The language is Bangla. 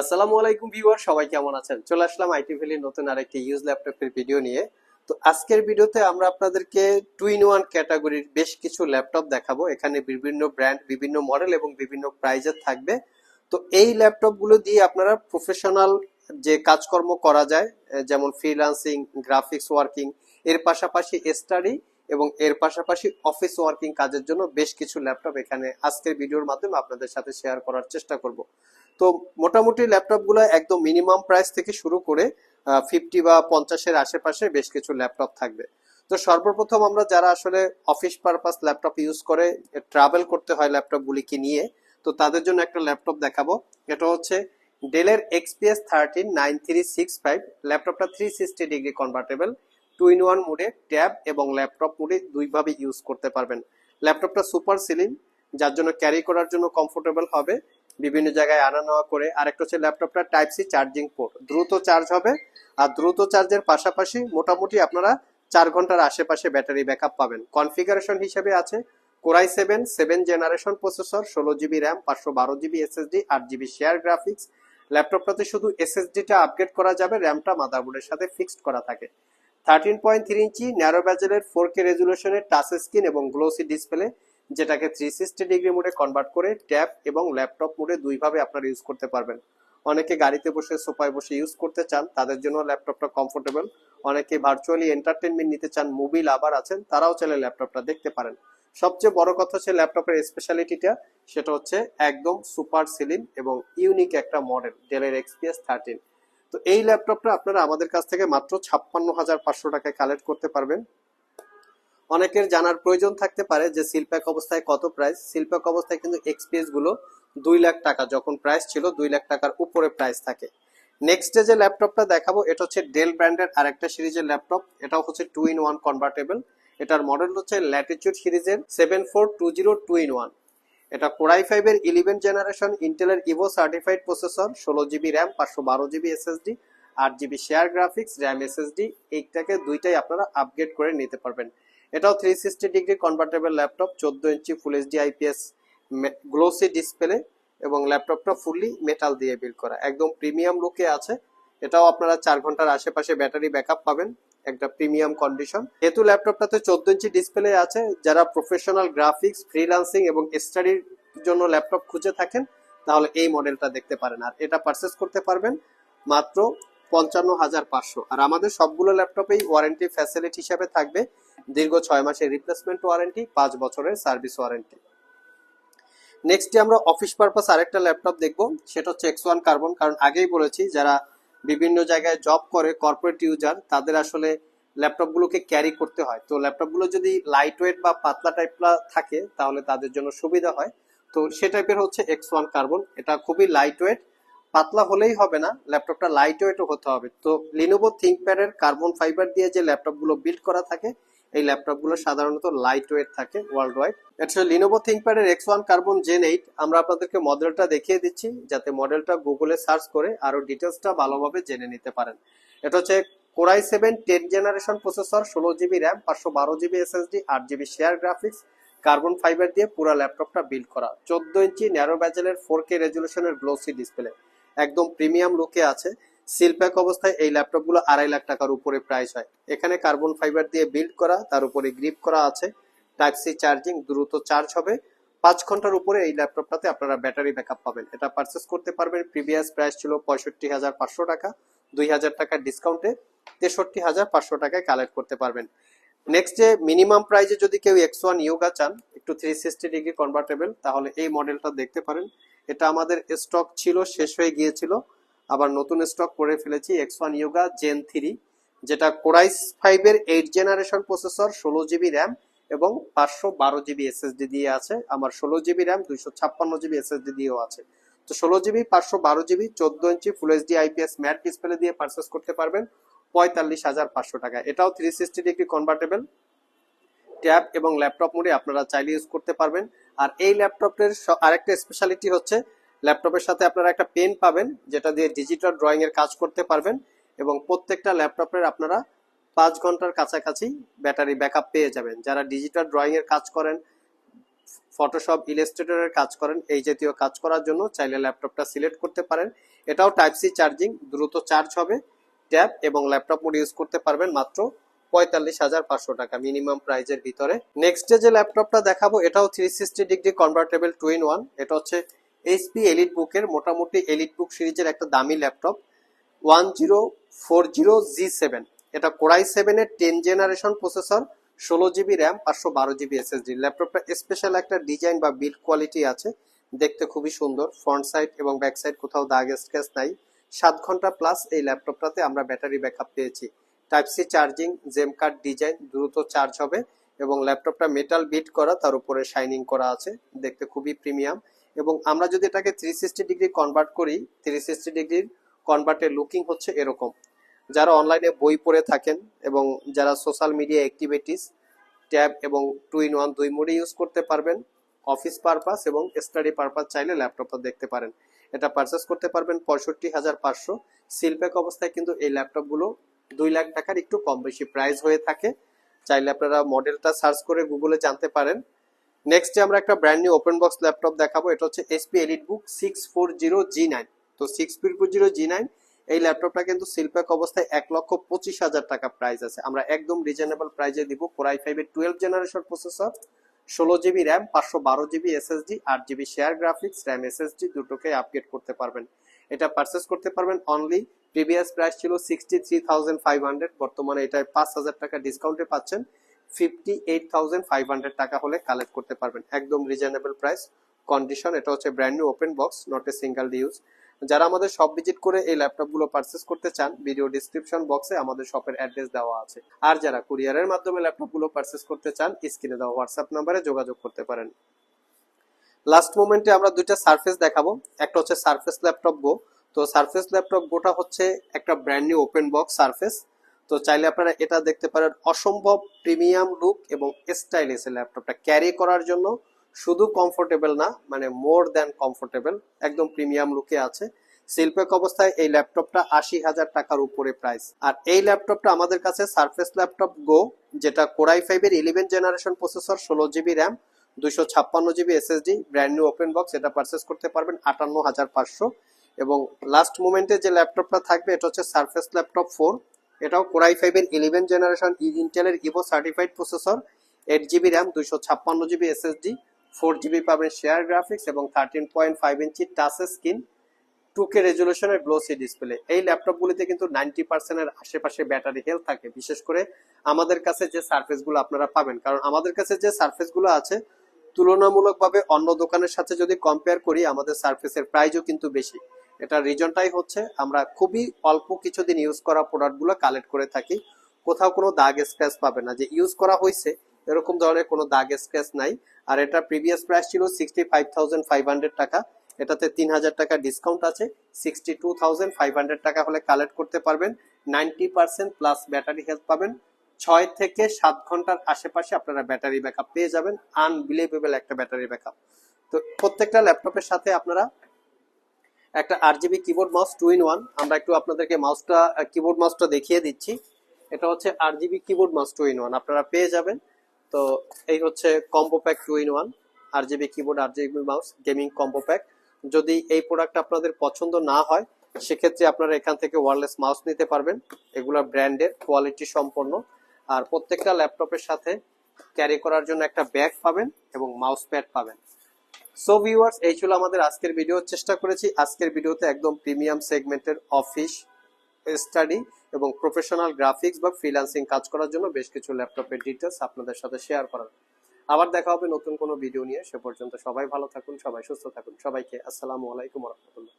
আসসালামু আলাইকুম ভিউয়ার, সবাই কেমন আছেন? চলে আসলাম আইটি ভ্যালির নতুন আরেকটি ইউজ ল্যাপটপের ভিডিও নিয়ে। তো আজকের ভিডিওতে আমরা আপনাদেরকে টু ইন ওয়ান ক্যাটাগরির বেশ কিছু ল্যাপটপ দেখাবো। এখানে বিভিন্ন ব্র্যান্ড বিভিন্ন মডেল এবং বিভিন্ন প্রাইজের থাকবে। তো এই ল্যাপটপগুলো দিয়ে আপনারা প্রফেশনাল যে কাজকর্ম করা যায় যেমন ফ্রিল্যান্সিং গ্রাফিক্স ওয়ার্কিং এর পাশাপাশি স্টাডি এবং এর পাশাপাশি অফিস ওয়ার্কিং কাজের জন্য বেশ কিছু ল্যাপটপ এখানে আজকের ভিডিওর মাধ্যমে আপনাদের সাথে শেয়ার করার চেষ্টা করব। তো মোটামুটি ল্যাপটপগুলো একদম মিনিমাম প্রাইস থেকে শুরু করে ফিফটি বা পঞ্চাশের আশেপাশে বেশ কিছু ল্যাপটপ থাকবে। তো সর্বপ্রথম আমরা যারা আসলে অফিস পারপাস ল্যাপটপ ইউজ করে ট্রাভেল করতে হয় ল্যাপটপগুলিকে নিয়ে, তো তাদের জন্য একটা ল্যাপটপ দেখাবো। এটা হচ্ছে ডেলের XPS thirteen nine three six five ল্যাপটপটা three sixty degree convertible two in one মোডে ট্যাব এবং ল্যাপটপ মোডে দুইভাবে ইউজ করতে পারবেন। ল্যাপটপটা সুপার সিলিং যার জন্য ক্যারি করার জন্য কমফোর্টেবল হবে। বিভিন্ন জায়গায় আনা নেওয়া করে আর একটা হচ্ছে ল্যাপটপটা টাইপ সি চার্জিং পোর্ট দ্রুত চার্জ হবে, আর দ্রুত চার্জের পাশাপাশি মোটামুটি আপনারা চার ঘণ্টার আশেপাশে ব্যাটারি ব্যাকআপ পাবেন। কনফিগারেশন হিসেবে আছে core i seven seven generation processor ষোলো জিবি র্যাম পাঁচশো বারো জিবি এসএসডি আট জিবি শেয়ার গ্রাফিক্স ল্যাপটপটাতে শুধু এসএসডিটা আপগ্রেড করা যাবে র্যামটা মাদারবোর্ডের সাথে ফিক্সড করা থাকে। Thirteen point three inch narrow ব্যাজেলের four K রেজুলেশনের টাচ স্ক্রিন এবং গ্লোসি ডিসপ্লে যেটাকে থ্রি সিক্সটি ডিগ্রি মোডে কনভার্ট করে ট্যাব এবং ল্যাপটপ মোডে দুইভাবে আপনারা ইউজ করতে পারবেন। অনেকে গাড়িতে বসে, সোফায় বসে ইউজ করতে চান, তাদের জন্য ল্যাপটপটা কমফোর্টেবল অনেকে ভার্চুয়ালি এন্টারটেনমেন্ট নিতে চান মুভি লাভার আছেন, তারাও চাইলে ল্যাপটপটা দেখতে পারেন। সবচেয়ে বড় কথা হচ্ছে ল্যাপটপের স্পেশালিটিটা সেটা হচ্ছে একদম সুপার সিলিম এবং ইউনিক একটা মডেল ডেলের এক্সপিএস থার্টিন তো এই ল্যাপটপটা আপনারা আমাদের কাছ থেকে মাত্র ছাপ্পান্ন হাজার পাঁচশো টাকায় কালেক্ট করতে পারবেন। অনেকের জানার প্রয়োজন থাকতে পারে যে সিলপ্যাক অবস্থায় কত প্রাইস সিলপ্যাক অবস্থায় কিন্তু এক্সপিএসগুলো দুই লাখ টাকা, যখন প্রাইস ছিল দুই লাখ টাকার উপরে প্রাইস থাকে। নেক্সট যে ল্যাপটপটা দেখাবো, এটা হচ্ছে ডেল ব্র্যান্ডের আরেকটা সিরিজের ল্যাপটপ। এটাও হচ্ছে টু ইন ওয়ান কনভার্টেবল এটার মডেল হচ্ছে ল্যাটিচিউড সিরিজের seven four two zero two in one এটা কোরাই ফাইভ এর ইলেভেন জেনারেশন ইন্টেলের ইভো সার্টিফাইড প্রসেসর ষোলো জিবি র্যাম পাঁচশো বারো জিবি এসএসডি আট GB share graphics RAM SSD এইটাকে দুইটাই আপনারা আপগ্রেড করে নিতে পারবেন। এটাও three sixty degree convertible laptop চোদ্দ inch full HD IPS glossy display এবং ল্যাপটপটা ফুললি মেটাল দিয়ে বিল্ড করা। একদম প্রিমিয়াম লুকে আছে। এটাও আপনারা চার ঘণ্টার আশেপাশে ব্যাটারি ব্যাকআপ পাবেন। একটা প্রিমিয়াম কন্ডিশন যেহেতু ল্যাপটপটাতে চোদ্দ ইঞ্চি ডিসপ্লে আছে, যারা প্রফেশনাল গ্রাফিক্স ফ্রিলান্সিং এবং স্টাডির জন্য ল্যাপটপ খুঁজে থাকেন, তাহলে এই মডেলটা দেখতে পারেন। আর এটা পারচেস করতে পারবেন মাত্র পঞ্চান্ন হাজার পাঁচশো। আর আমাদের সবগুলো ল্যাপটপেই ওয়ারেন্টি ফ্যাসিলিটি হিসাবে থাকবে। দীর্ঘ ছয় মাসের রিপ্লেসমেন্ট ওয়ারেন্টি পাঁচ বছরের সার্ভিস ওয়ারেন্টি নেক্সটে আমরা অফিস পারপাস আরেকটা ল্যাপটপ দেখব, সেটা হচ্ছে এক্স ওয়ান কার্বন কারণ আগেই বলেছি, যারা বিভিন্ন জায়গায় জব করে কর্পোরেট ইউজার তাদের আসলে ল্যাপটপগুলোকে ক্যারি করতে হয়। তো ল্যাপটপগুলো যদি লাইট ওয়েট বা পাতলা টাইপলা থাকে, তাহলে তাদের জন্য সুবিধা হয়। তো সে টাইপের হচ্ছে এক্স ওয়ান কার্বন এটা খুবই লাইট ওয়েট পাতলা হলেই হবে না ল্যাপটপটা লাইট ওয়েটও হতে হবে। তো লিনোভো থিঙ্কপ্যাডের কার্বন ফাইবার দিয়ে যে ল্যাপটপগুলো বিল্ড করা থাকে এই ল্যাপটপগুলো সাধারণত লাইট ওয়েট থাকে ওয়ার্ল্ড ওয়াইড এটা Lenovo থিঙ্কপ্যাডের X one Carbon gen eight আমরা আপনাদেরকে মডেলটা দেখিয়ে দিচ্ছি, যাতে মডেলটা গুগলে সার্চ করে আরও ডিটেলসটা ভালোভাবে জেনে নিতে পারেন। এটা হচ্ছে core i seven ten generation processor ষোলো জিবি র্যাম পাঁচশো বারো জিবি এসএসডি আট GB share graphics carbon fibre দিয়ে পুরো ল্যাপটপটা বিল্ড করা। চোদ্দ ইঞ্চি ন্যারো ব্যাজেলের ফোর কে রেজুলেশনের গ্লোসি ডিসপ্লে একদম প্রিমিয়াম লুকে আছে। সিলপ্যাক অবস্থায় এই ল্যাপটপগুলো আড়াই লাখ টাকার উপরে প্রাইস হয়। এখানে কার্বন ফাইবার দিয়ে বিল্ড করা, তার উপরে গ্রিপ করা আছে। টাইপ সি চার্জিং দ্রুত চার্জ হবে। পাঁচ ঘণ্টার উপরে এই ল্যাপটপটাতে আপনারা ব্যাটারি ব্যাকআপ পাবেন। এটা পারচেস করতে পারবেন। প্রিভিয়াস প্রাইস ছিল পঁয়ষট্টি হাজার পাঁচশো টাকা। দুই হাজার টাকার ডিসকাউন্টে তেষট্টি হাজার পাঁচশো টাকায় কালেক্ট করতে পারবেন। নেক্সট যে মিনিমাম প্রাইজে যদি কেউ এক্স ওয়ান ইয়োগা চান, একটু থ্রি সিক্সটি ডিগ্রি কনভার্টেবল তাহলে এই মডেলটা দেখতে পারেন। এটা আমাদের স্টক ছিল, শেষ হয়ে গিয়েছিল। আবার নতুন স্টক করে ফেলেছি X one Yoga gen three যেটা কোরাইস ফাইভের এইট জেনারেশন প্রসেসর ষোলো জিবি র্যাম এবং পাঁচশো বারো জিবি এসএসডি দিয়ে আছে। আমার ষোলো জিবি র্যাম দুইশো ছাপ্পান্ন জিবি এসএসডি দিয়েও আছে। তো ষোলো জিবি পাঁচশো বারো জিবি চোদ্দ inch full HD IPS matte display দিয়ে পারচেস করতে পারবেন। পঁয়তাল্লিশ হাজার পাঁচশো টাকা। এটাও three sixty degree convertible tab এবং ল্যাপটপ মোডে আপনারা চাইলে ইউজ করতে পারবেন। আর এই ল্যাপটপের আরেকটা স্পেশালিটি হচ্ছে ল্যাপটপের সাথে আপনারা একটা পেন পাবেন, যেটা দিয়ে ডিজিটাল ড্রয়িং এর কাজ করতে পারবেন এবং প্রত্যেকটা ল্যাপটপের আপনারা পাঁচ ঘণ্টার কাছাকাছি ব্যাটারি ব্যাকআপ পেয়ে যাবেন। যারা ডিজিটাল ড্রয়িং এর কাজ করেন ফটোশপ ইলাস্ট্রেটরের কাজ করেন, এই জাতীয় কাজ করার জন্য চাইলে ল্যাপটপটা সিলেক্ট করতে পারেন। এটাও টাইপ সি চার্জিং দ্রুত চার্জ হবে ট্যাব এবং ল্যাপটপ মোড ইউজ করতে পারবেন মাত্র পঁয়তাল্লিশ হাজার পাঁচশো টাকা মিনিমাম প্রাইজের ভিতরে। নেক্সট ডে যে ল্যাপটপটা দেখাবো, এটাও three sixty degree convertible two in one এটা হচ্ছে এইচপি এলিট বুকের মোটামুটি এলিট বুক সিরিজের একটা দামি laptop one zero four zero G seven এটা কোরাই সেভেনের টেন জেনারেশন প্রসেসর ষোলো জিবি র্যাম পাঁচশো বারো জিবি এসএসডি ল্যাপটপটা স্পেশাল একটা ডিজাইন বা বিল্ড কোয়ালিটি আছে, দেখতে খুবই সুন্দর ফ্রন্ট সাইড এবং ব্যাক সাইড কোথাও দাগ স্ক্র্যাচ নাই। সাত ঘণ্টা প্লাস এই ল্যাপটপটাতে আমরা ব্যাটারি ব্যাকআপ পেয়েছি। টাইপ সি চার্জিং জেম কার্ড ডিজাইন দ্রুত চার্জ হবে এবং ল্যাপটপটা মেটাল বিট করা, তার উপরে শাইনিং করা আছে, দেখতে খুবই প্রিমিয়াম এবং আমরা যদি এটাকে থ্রি সিক্সটি ডিগ্রি কনভার্ট করি থ্রি সিক্সটি ডিগ্রির কনভার্টের লুকিং হচ্ছে এরকম। যারা অনলাইনে বই পড়ে থাকেন এবং যারা সোশ্যাল মিডিয়া অ্যাক্টিভিটিস ট্যাব এবং টু ইন ওয়ান দুই মোডে ইউজ করতে পারবেন অফিস পারপাস এবং স্টাডি পারপাস চাইলে ল্যাপটপটা দেখতে পারেন। এটা পারচেস করতে পারবেন পঁয়ষট্টি হাজার পাঁচশো। সিলপ্যাক অবস্থায় কিন্তু এই ল্যাপটপগুলো দুই লাখ টাকার একটু কম বেশি প্রাইস হয়ে থাকে। চাইলে আপনারা মডেলটা সার্চ করে গুগলে জানতে পারেন। নেক্সটে আমরা একটা brand new open box laptop দেখাবো, এটা হচ্ছে HP Elite book six four zero G nine তো six four zero G nine এই ল্যাপটপটা কিন্তু সিলপ্যাক অবস্থায় এক লক্ষ পঁচিশ হাজার টাকা প্রাইস আছে। আমরা একদম রিজনেবল প্রাইজে দিব কোরাই ফাইভের টুয়েলভ জেনারেশন প্রসেসর ষোলো জিবি র্যাম পাঁচশো বারো জিবি এসএসডি আট GB share graphics RAM SSD দুটোকে আপগ্রেড করতে পারবেন। এটা পারচেস করতে পারবেন অনলি প্রিভিয়াস প্রাইস ছিল sixty three thousand five hundred বর্তমানে এটায় পাঁচ হাজার টাকা ডিসকাউন্টে পাচ্ছেন। Fifty eight thousand five hundred টাকা হলে কালেক্ট করতে পারবেন। একদম রিজনেবল প্রাইস কন্ডিশন এটা হচ্ছে brand new open box not a single use যারা আমাদের শপ ভিজিট করে এই ল্যাপটপগুলো পারচেস করতে চান ভিডিও ডিসক্রিপশন বক্সে আমাদের শপের অ্যাড্রেস দেওয়া আছে। আর যারা কুরিয়ারের মাধ্যমে ল্যাপটপগুলো পারচেস করতে চান স্ক্রিনে দেওয়া হোয়াটসঅ্যাপ নাম্বারে যোগাযোগ করতে পারেন। লাস্ট মোমেন্টে আমরা দুইটা সারফেস দেখাবো। একটা হচ্ছে সারফেস ল্যাপটপ গো তো সারফেস ল্যাপটপ গোটা হচ্ছে একটা brand new open box Surface তো চাইলে আপনারা এটা দেখতে পারেন। অসম্ভব প্রিমিয়াম লুক এবং স্টাইলিশ ল্যাপটপটা ক্যারি করার জন্য শুধু কমফোর্টেবল না মানে মোর দ্যান কমফোর্টেবল, একদম প্রিমিয়াম লুকে আছে। শিল্পক অবস্থায় এই ল্যাপটপটা আশি হাজার টাকার উপরে প্রাইস আর এই ল্যাপটপটা আমাদের কাছে সারফেস ল্যাপটপ গো যেটা কোরাই ফাইভের ইলেভেন জেনারেশন প্রসেসর ষোলো জিবি র্যাম দুইশো ছাপ্পান্ন GB SSD brand new open box এটা পারচেস করতে পারবেন আটান্ন হাজার পাঁচশো। এবং লাস্ট মোমেন্টে যে ল্যাপটপটা থাকবে, এটা হচ্ছে সারফেস ল্যাপটপ ফোর এটাও কোরাই ফাইভের ইলেভেন জেনারেশন ইন্টেলের Evo certified processor eight GB RAM দুইশো ছাপ্পান্ন জিবি এসএসডি ফোর জিবি পাবেন শেয়ার গ্রাফিক্স এবং thirteen point five inch touch screen two K রেজলিউশনের glossy display এই ল্যাপটপগুলিতে কিন্তু নাইনটি পার্সেন্টের আশেপাশে ব্যাটারি হেলথ থাকে। বিশেষ করে আমাদের কাছে যে সার্ফেসগুলো আপনারা পাবেন। কারণ আমাদের কাছে যে সার্ফেসগুলো আছে, তুলনামূলকভাবে অন্য দোকানের সাথে যদি কম্পেয়ার করি, আমাদের সার্ফেসের প্রাইসও কিন্তু বেশি। এটা রিজনটাই হচ্ছে, আমরা খুবই অল্প কিছুদিন ইউজ করা প্রোডাক্টগুলো কালেক্ট করে থাকি। কোথাও কোনো দাগ স্ক্র্যাচ পাবে না। যে ইউজ করা হয়েছে এরকম ধরনের কোনো দাগ স্ক্র্যাচ নাই। আর এটা প্রিভিয়াস প্রাইস ছিল সিক্সটি ফাইভ ফাইভ হান্ড্রেড টাকা। এটাতে তিন হাজার টাকা ডিসকাউন্ট আছে। Sixty two thousand five hundred টাকা হলে কালেক্ট করতে পারবেন। Ninety percent plus battery health পাবেন। ছয় থেকে সাত ঘণ্টার আশেপাশে আপনারা ব্যাটারি ব্যাকআপ পেয়ে যাবেন। আনবিলিভেবল একটা ব্যাটারি ব্যাকআপ তো প্রত্যেকটা ল্যাপটপের সাথে আপনারা একটা R GB keyboard mouse two in one আমরা একটু আপনাদেরকে মাউসটা কিবোর্ড মাউসটা দেখিয়ে দিচ্ছি। এটা হচ্ছে R GB keyboard mouse two in one আপনারা পেয়ে যাবেন। তো এই হচ্ছে combo pack two in one R GB keyboard R GB mouse gaming combo pack যদি এই প্রোডাক্ট আপনাদের পছন্দ না হয়, সেক্ষেত্রে আপনারা এখান থেকে ওয়ারলেস মাউস নিতে পারবেন। এগুলো ব্র্যান্ডের কোয়ালিটি সম্পন্ন। আর প্রত্যেকটা ল্যাপটপের সাথে ক্যারি করার জন্য একটা ব্যাগ পাবেন এবং মাউস প্যাড পাবেন। সো ভিউয়ার্স এই ছিল আমাদের আজকের ভিডিও চেষ্টা করেছি আজকের ভিডিওতে একদম প্রিমিয়াম সেগমেন্টের অফিস স্টাডি এবং প্রফেশনাল গ্রাফিক্স বা ফ্রিল্যান্সিং কাজ করার জন্য বেশ কিছু ল্যাপটপের ডিটেলস আপনাদের সাথে শেয়ার করার। আবার দেখা হবে নতুন কোনো ভিডিও নিয়ে। সে পর্যন্ত সবাই ভালো থাকুন, সবাই সুস্থ থাকুন। সবাইকে আসসালামু আলাইকুম রহমতুল্লাহ।